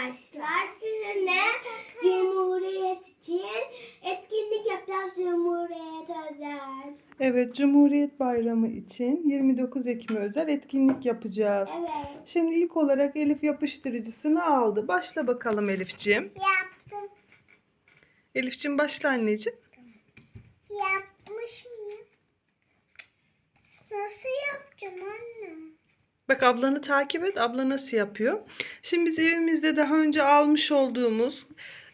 arkadaşlar sizinle Cumhuriyet için etkinlik yapacağız Cumhuriyet özel. Evet, Cumhuriyet Bayramı için 29 Ekim özel etkinlik yapacağız. Evet. Şimdi ilk olarak Elif yapıştırıcısını aldı. Başla bakalım Elif'ciğim. Yaptım. Elif'ciğim başla anneciğim. Yapmış mıyım? Nasıl yapacağım anne? Bak ablanı takip et. Abla nasıl yapıyor? Şimdi biz evimizde daha önce almış olduğumuz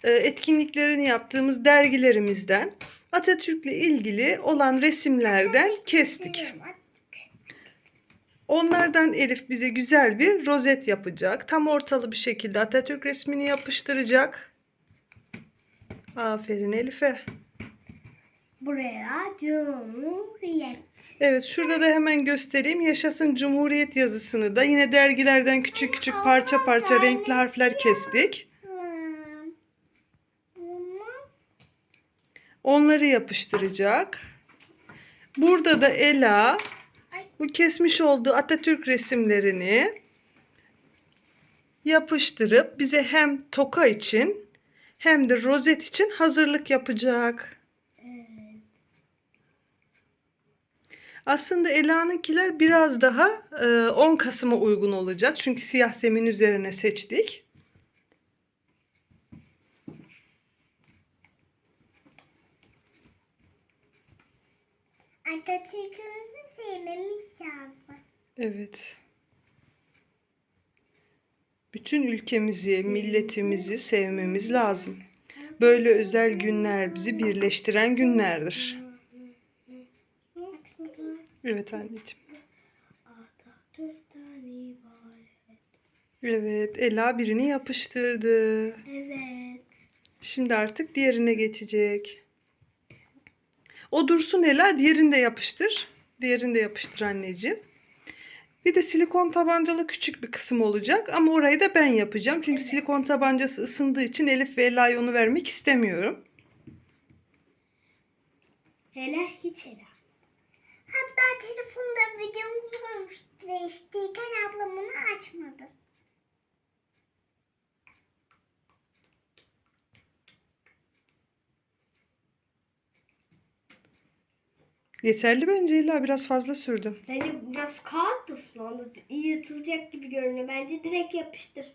e, etkinliklerini yaptığımız dergilerimizden Atatürk'le ilgili olan resimlerden kestik. Onlardan Elif bize güzel bir rozet yapacak. Tam ortalı bir şekilde Atatürk resmini yapıştıracak. Aferin Elif'e. Buraya Cumhuriyet. Evet şurada da hemen göstereyim. Yaşasın Cumhuriyet yazısını da yine dergilerden küçük küçük parça parça renkli harfler kestik. Hmm. Olmaz. Onları yapıştıracak. Burada da Ela bu kesmiş olduğu Atatürk resimlerini yapıştırıp bize hem toka için hem de rozet için hazırlık yapacak. Aslında Ela'nınkiler biraz daha e, 10 Kasım'a uygun olacak. Çünkü siyah zemin üzerine seçtik. Atatürk'ümüzü sevmemiz lazım. Evet. Bütün ülkemizi, milletimizi sevmemiz lazım. Böyle özel günler bizi birleştiren günlerdir. Evet anneciğim. Evet, Ela birini yapıştırdı. Evet. Şimdi artık diğerine geçecek. O dursun Ela, diğerini de yapıştır. Diğerini de yapıştır anneciğim. Bir de silikon tabancalı küçük bir kısım olacak ama orayı da ben yapacağım. Çünkü silikon tabancası ısındığı için Elif ve Ela'ya onu vermek istemiyorum. Hele hiç hele. Telefonda videomuz olmuştu değiştiyken ablam onu açmadı. Yeterli bence Ela, biraz fazla sürdüm. Bence biraz kağıt ıslandı. Yırtılacak gibi görünüyor. Bence direkt yapıştır.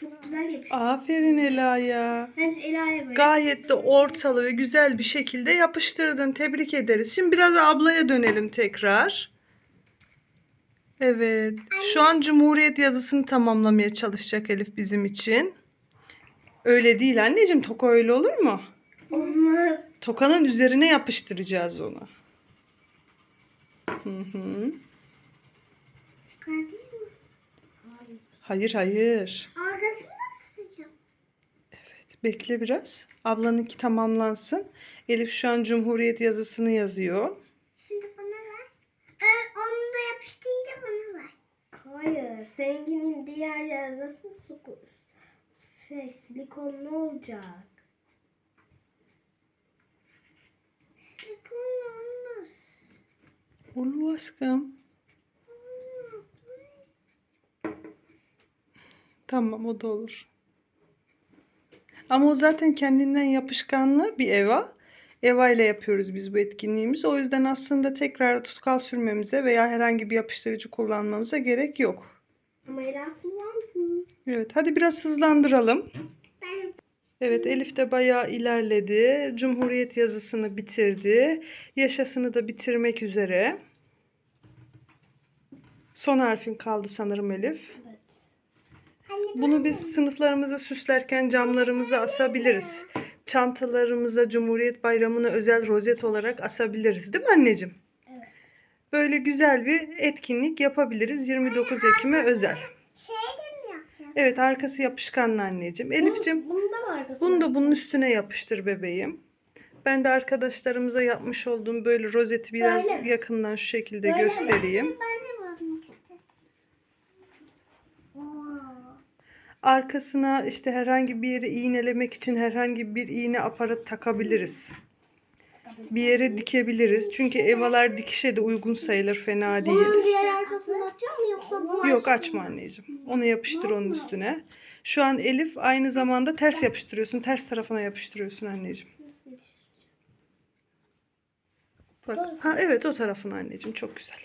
Çok güzel yapıştır. Aferin Ela'ya. Hem Ela'ya böyle. Gayet de ortalı ve güzel bir şekilde yapıştırdın. Tebrik ederiz. Şimdi biraz ablaya dönelim tekrar. Evet. Şu an Cumhuriyet yazısını tamamlamaya çalışacak Elif bizim için. Öyle değil anneciğim. Toka öyle olur mu? Olmaz. Tokanın üzerine yapıştıracağız onu. Hı hı. Çıkartayım? Hayır. Hayır. Arkasını mı sıcağım? Evet, bekle biraz. Ablanınki tamamlansın. Elif şu an Cumhuriyet yazısını yazıyor. Şimdi bana ver. Ee, onu da yapıştırınca bana ver. Hayır. Seninkinin diğer yazısı su, şey, silikonlu olacak. Silikonlu olmaz. Ulu aşkım. Tamam o da olur. Ama o zaten kendinden yapışkanlı bir Eva. Eva ile yapıyoruz biz bu etkinliğimizi. O yüzden aslında tekrar tutkal sürmemize veya herhangi bir yapıştırıcı kullanmamıza gerek yok. Ama Ela kullandım. Evet hadi biraz hızlandıralım. Ben Evet Elif de bayağı ilerledi. Cumhuriyet yazısını bitirdi. Yaşasını da bitirmek üzere. Son harfin kaldı sanırım Elif. Anne Bunu biz sınıflarımızı süslerken camlarımıza asabiliriz. Çantalarımıza Cumhuriyet Bayramı'na özel rozet olarak asabiliriz. Değil mi anneciğim? Evet. Böyle güzel bir etkinlik yapabiliriz 29 Ekim'e özel. şey mi yapacağız? Evet arkası yapışkanlı anneciğim. Elif'ciğim da bunu da bunun üstüne yapıştır bebeğim. Ben de arkadaşlarımıza yapmış olduğum böyle rozeti biraz Böyle mi? yakından şu şekilde Böyle mi? göstereyim. Ben de bakmak istedim. Oo. Arkasına işte herhangi bir yere iğnelemek için herhangi bir iğne aparat takabiliriz. Bir yere dikebiliriz. Çünkü evalar dikişe de uygun sayılır fena değil. Bunun diğer arkasını açacağım mı yoksa bu Yok açma anneciğim. Onu yapıştır onun üstüne. Şu an Elif aynı zamanda ters yapıştırıyorsun. Ters tarafına yapıştırıyorsun anneciğim. Bak. Ha evet o tarafına anneciğim çok güzel.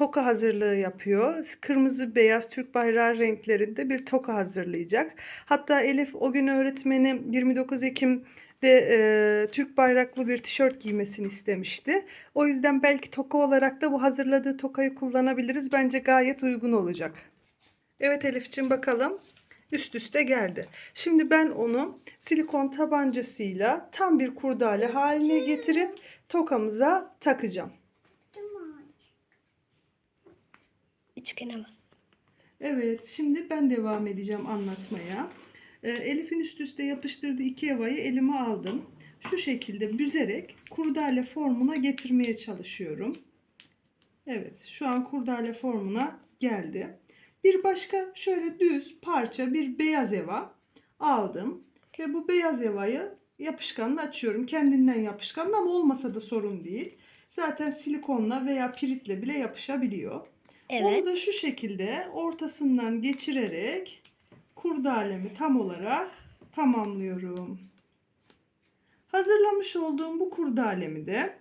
Toka hazırlığı yapıyor. Kırmızı beyaz Türk bayrağı renklerinde bir toka hazırlayacak. Hatta Elif o gün öğretmeni 29 Ekim'de e, Türk bayraklı bir tişört giymesini istemişti. O yüzden belki toka olarak da bu hazırladığı tokayı kullanabiliriz. Bence gayet uygun olacak. Evet Elif'ciğim bakalım. Üst üste geldi. Şimdi ben onu silikon tabancasıyla tam bir kurdale haline getirip tokamıza takacağım. Üçgene bas. Evet, şimdi ben devam edeceğim anlatmaya. Ee, Elif'in üst üste yapıştırdığı iki evayı elime aldım. Şu şekilde büzerek kurdale formuna getirmeye çalışıyorum. Evet, şu an kurdale formuna geldi. Bir başka şöyle düz parça bir beyaz eva aldım. Ve bu beyaz evayı yapışkanla açıyorum. Kendinden yapışkanla ama olmasa da sorun değil. Zaten silikonla veya piritle bile yapışabiliyor. Onu da şu şekilde ortasından geçirerek kurdalemi tam olarak tamamlıyorum. Hazırlamış olduğum bu kurdalemi de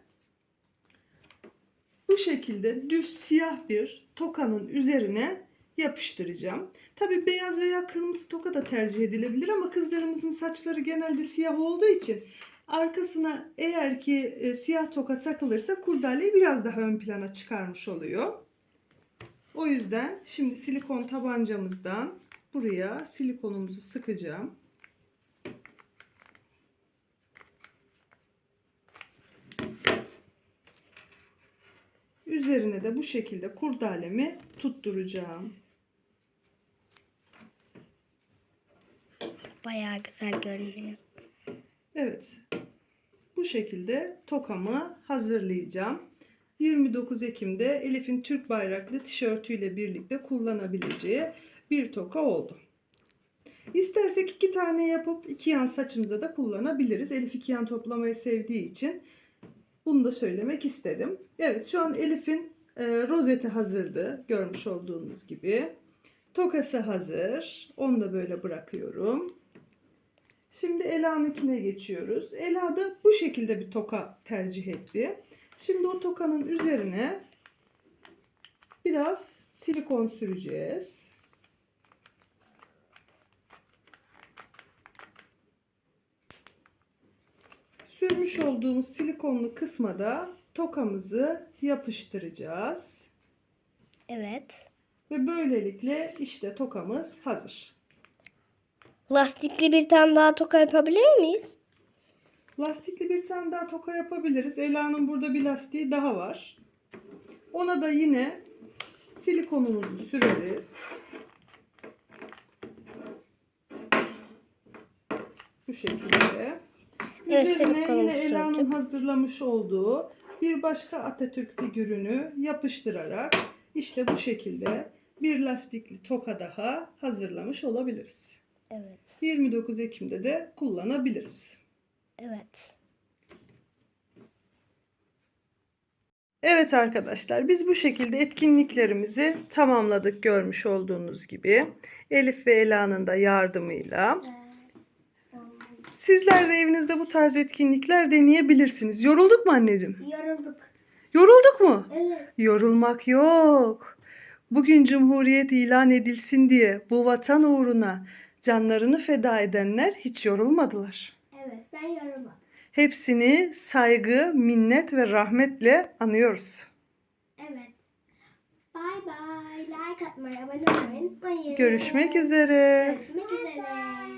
bu şekilde düz siyah bir tokanın üzerine yapıştıracağım. Tabi beyaz veya kırmızı toka da tercih edilebilir ama kızlarımızın saçları genelde siyah olduğu için arkasına eğer ki e, siyah toka takılırsa kurdaleyi biraz daha ön plana çıkarmış oluyor. O yüzden şimdi silikon tabancamızdan buraya silikonumuzu sıkacağım. Üzerine de bu şekilde kurdalemi tutturacağım. Bayağı güzel görünüyor. Evet. Bu şekilde tokamı hazırlayacağım. 29 Ekim'de Elif'in Türk bayraklı tişörtüyle birlikte kullanabileceği bir toka oldu. İstersek iki tane yapıp iki yan saçımıza da kullanabiliriz. Elif iki yan toplamayı sevdiği için bunu da söylemek istedim. Evet şu an Elif'in e, rozeti hazırdı görmüş olduğunuz gibi. Tokası hazır. Onu da böyle bırakıyorum. Şimdi Ela'nınkine geçiyoruz. Ela da bu şekilde bir toka tercih etti. Şimdi o tokanın üzerine biraz silikon süreceğiz. Sürmüş olduğumuz silikonlu kısma da tokamızı yapıştıracağız. Evet. Ve böylelikle işte tokamız hazır. Lastikli bir tane daha toka yapabilir miyiz? Lastikli bir tane daha toka yapabiliriz. Ela'nın burada bir lastiği daha var. Ona da yine silikonumuzu süreriz. Bu şekilde. Evet, Üzerine yine Ela'nın hazırlamış olduğu bir başka Atatürk figürünü yapıştırarak işte bu şekilde bir lastikli toka daha hazırlamış olabiliriz. Evet. 29 Ekim'de de kullanabiliriz. Evet. Evet arkadaşlar biz bu şekilde etkinliklerimizi tamamladık görmüş olduğunuz gibi. Elif ve Ela'nın da yardımıyla. Sizler de evinizde bu tarz etkinlikler deneyebilirsiniz. Yorulduk mu anneciğim? Yorulduk. Yorulduk mu? Evet. Yorulmak yok. Bugün Cumhuriyet ilan edilsin diye bu vatan uğruna canlarını feda edenler hiç yorulmadılar. Evet ben yorulmam. Hepsini saygı, minnet ve rahmetle anıyoruz. Evet. Bye bye. Like atmayı, abone olmayı unutmayın. Görüşmek üzere. Görüşmek üzere.